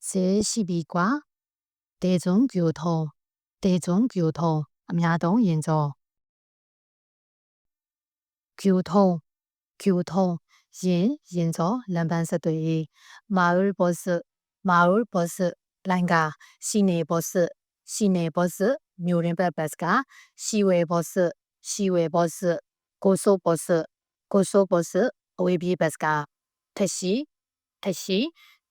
제12과 대중교통, 대중교통, အများသုံးယာဉ်ကြော 교통, 교통, yin, yinzo, 람반사도이, 마을 버스, 마을 버스, 란가, 시내 버스, 시내 버스, 묘린백 버스가, 시외 버스, 시외 버스, 고속 버스, 고속 버스, 웨비 버스가, 택시, 택시,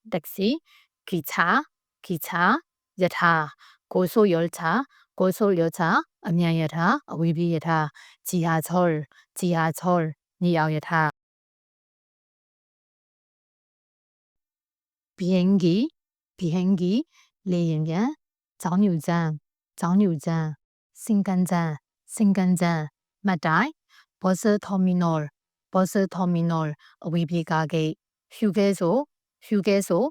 택시, 기차, 기차, 여타, 고속열차, 고속열차, 음양여타, 위비여타, 지하철, 지하철, 니하여타. 비행기, 비행기, 레일면, 정류장, 정류장, 신간장, 신간장, 마다이, 버스 터미널, 버스 터미널, 위비 가게, 휴게소, 휴게소,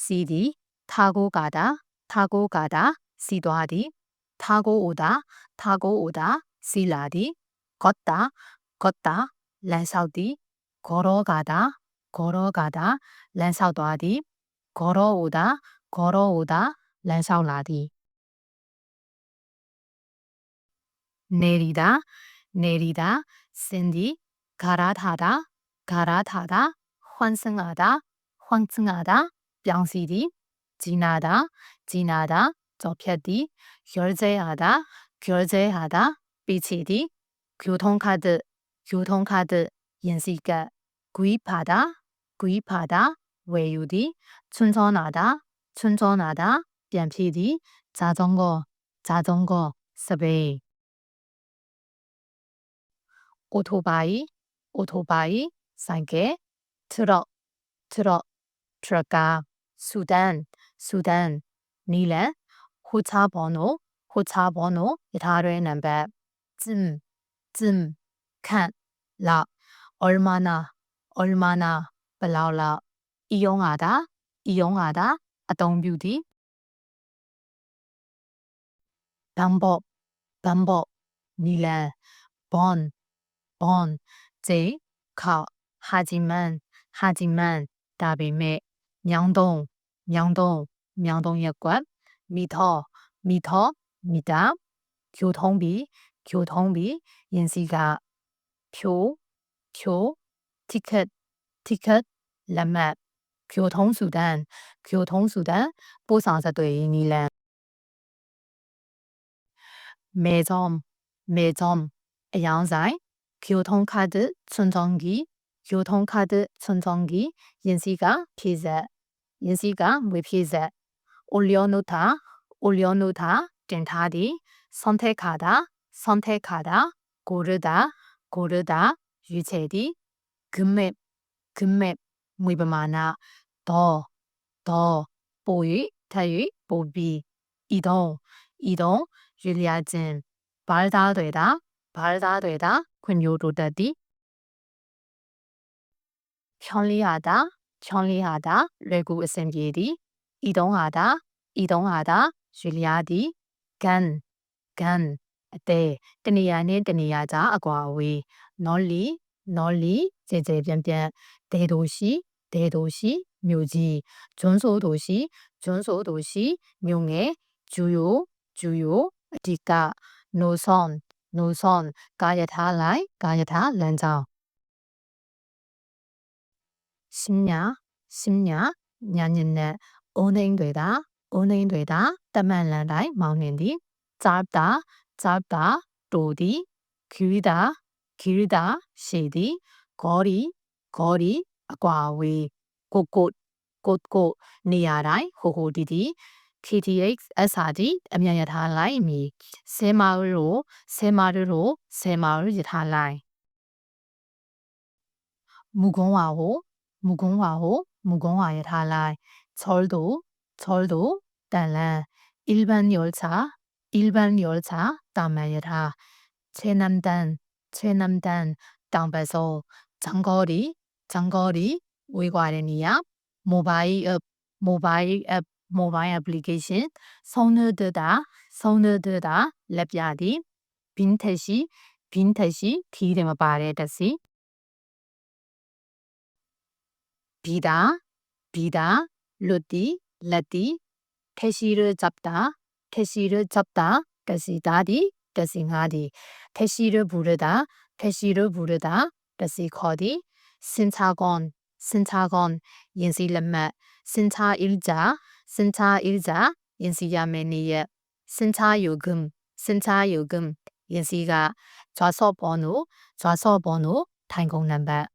시디, 타고 가다, 타고 가다, 시도하디, 타고 오다, 타고 오다, 시라디, 걷다, 걷다, 란사우디, 걸어가다, 걸어가다, 란사우도하디, 걸어오다, 걸어오다, 란사우라디. 내리다, 내리다, 샌디, 갈아타다, 갈아타다, 환승하다, 환승하다, 병시디, 지나다, 지나다, 접혀디, 결제하다, 결제하다, 삐치디, 교통카드, 교통카드, 연시가, 구입하다, 구입하다, 외유디, 춘천하다, 춘천하다, 변피디, 자전거, 자전거, 스베이. 오토바이, 오토바이, 사이클, 트럭, 트럭, 트럭가, 수단, 수단, 니란, 호차 번호, 호차 번호, 여타의 넘버, 쯤, 쯤, 칸, 라, 얼마나, 얼마나, 블라울라, 이용하다, 이용하다, 아동뷰티, 방법, 방법, 니란, 번, 번, 제, 가, 하지만, 하지만, 다음에, 명동, မြောင်းသုံးမြောင်းသုံးရက်ကွက်မိသောမိသောမိတာဂျိုထုံးပြီးဂျိုထုံးပြီးယင်စီကဖြိုဖြို ticket ticket လက်မှတ်ဂျိုထုံးစုတန်ဂျိုထုံးစုတန်ပို့ဆောင်ဆက်သွယ်ရေးနည်းလမ်းမေဇုံမေဇုံအယောင်ဆိုင်ဂျိုထုံးခါဒ်ချွန်ချွန်ဂီဂျိုထုံးခါဒ်ချွန်ချွန်ဂီယင်စီကဖြည့်ဆက် 연시가 외피자, 올려놓다, 올려놓다, 젠타디, 선택하다, 선택하다, 고르다, 고르다, 유체디, 금맵, 금맵, 무이버마나, 더, 더, 보이, 타이, 보비, 이동, 이동, 율리아진, 발달되다, 발달되다, 근요로다디, 편리하다, ချွန်လီဟာတာလွယ်ကူအဆင်ပြေသည်ဤသုံးဟာတာဤသုံးဟာတာရွေလျားသည် gun gun အသေးတနေရာနဲ့တနေရာကြားအကွာအဝေး nolly nolly ကျေကျေပြန့်ပြန့်ဒေတို့ရှိဒေတို့ရှိမြို့ကြီးဂျွန်းဆိုတို့ရှိဂျွန်းဆိုတို့ရှိမြို့ငယ်ဂျူယိုဂျူယိုအဓိက no son no son ကာယထားလိုက်ကာယထားလမ်းကြောင်း 10 냐, 10 냐, 냐년네 오냉되 다, 오냉되 다, 따만란다이 마운인 디, 짧 다, 짧 다, 도 디, 길 다, 길 다, 시 디, 거 리, 거 리, 과 위, 곳 곳, 곳 곳, 니아라 이, 호호디 디, KTX SRD အမြန်ရထားလိုင်းမီဆေမာရိုဆေမာရိုဆေမာရိုရထားလိုင်းမူကုန်းဝါဟို 무공화호 무공화 여타라인 절도 철도, 단란, 일반 열차, 일반 열차, 다만여타, 최남단, 최남단, 땅배소, 장거리, 장거리, 외과르니야, 모바일 앱, 모바일 앱, 모바일 애플리케이션, 성능드다, 성능드다, 랩야디, 빈테시, 빈테시, 디름을 바래 다시, 비다, 비다, 루띠, 라띠, 태시를 잡다, 태시를 잡다, 다시다디, 다시가디, 태시를 부르다, 태시를 부르다, 다시거디, 신차건, 신차건, 인시름맛, 신차일자, 신차일자, 인시야매니에, 신차요금, 신차요금, 인시가 좌석번호, 좌석번호, 단공 넘버